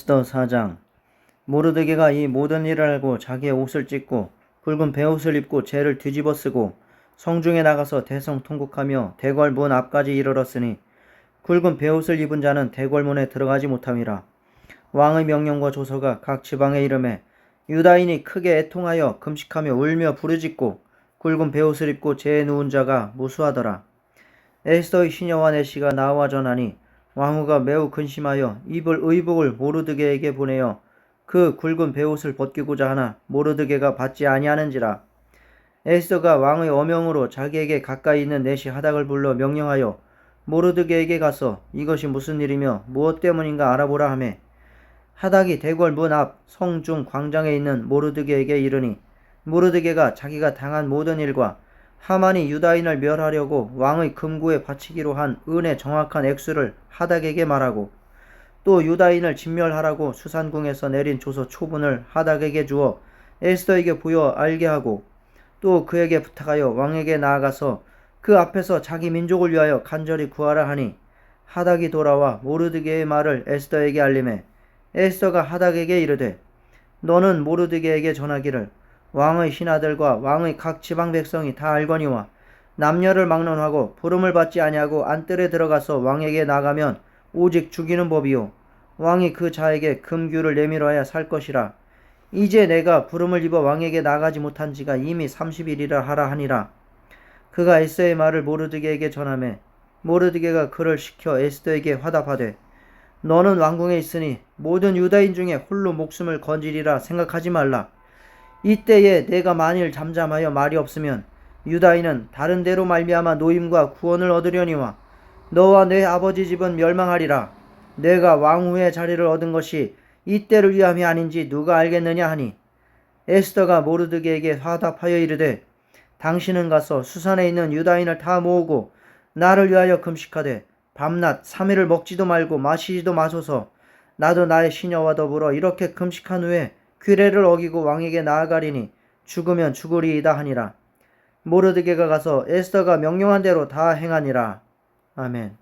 에스더 4장. 모르드게가 이 모든 일을 알고 자기의 옷을 찢고 굵은 베옷을 입고 죄를 뒤집어 쓰고 성중에 나가서 대성통곡하며 대궐 문 앞까지 이르렀으니 굵은 베옷을 입은 자는 대궐문에 들어가지 못함이라. 왕의 명령과 조서가 각 지방에 이름에 유다인이 크게 애통하여 금식하며 울며 부르짖고 굵은 베옷을 입고 죄에 누운 자가 무수하더라. 에스더의 시녀와 내시가 나와 전하니 왕후가 매우 근심하여 입을 의복을 모르드게에게 보내어 그 굵은 베옷을 벗기고자 하나 모르드게가 받지 아니하는지라. 에스더가 왕의 어명으로 자기에게 가까이 있는 내시 하닥을 불러 명령하여 모르드게에게 가서 이것이 무슨 일이며 무엇 때문인가 알아보라 하매 하닥이 대궐 문 앞 성중 광장에 있는 모르드게에게 이르니 모르드게가 자기가 당한 모든 일과 하만이 유다인을 멸하려고 왕의 금구에 바치기로 한 은의 정확한 액수를 하닥에게 말하고 또 유다인을 진멸하라고 수산궁에서 내린 조서 초분을 하닥에게 주어 에스더에게 보여 알게 하고 또 그에게 부탁하여 왕에게 나아가서 그 앞에서 자기 민족을 위하여 간절히 구하라 하니 하닥이 돌아와 모르드게의 말을 에스더에게 알림해 에스더가 하닥에게 이르되 너는 모르드게에게 전하기를 왕의 신하들과 왕의 각 지방 백성이 다 알거니와 남녀를 막론하고 부름을 받지 아니하고 안뜰에 들어가서 왕에게 나가면 오직 죽이는 법이요. 왕이 그 자에게 금규를 내밀어야 살 것이라. 이제 내가 부름을 입어 왕에게 나가지 못한 지가 이미 30일이라 하라 하니라. 그가 에스더의 말을 모르드게에게 전하매 모르드게가 그를 시켜 에스더에게 화답하되 너는 왕궁에 있으니 모든 유다인 중에 홀로 목숨을 건지리라 생각하지 말라 이때에 내가 만일 잠잠하여 말이 없으면 유다인은 다른 데로 말미암아 노임과 구원을 얻으려니와 너와 내 아버지 집은 멸망하리라. 내가 왕후의 자리를 얻은 것이 이때를 위함이 아닌지 누가 알겠느냐 하니 에스더가 모르드게에게 화답하여 이르되 당신은 가서 수산에 있는 유다인을 다 모으고 나를 위하여 금식하되 밤낮 3일을 먹지도 말고 마시지도 마소서. 나도 나의 시녀와 더불어 이렇게 금식한 후에 규례를 어기고 왕에게 나아가리니 죽으면 죽으리이다 하니라. 모르드게가 가서 에스더가 명령한 대로 다 행하니라. 아멘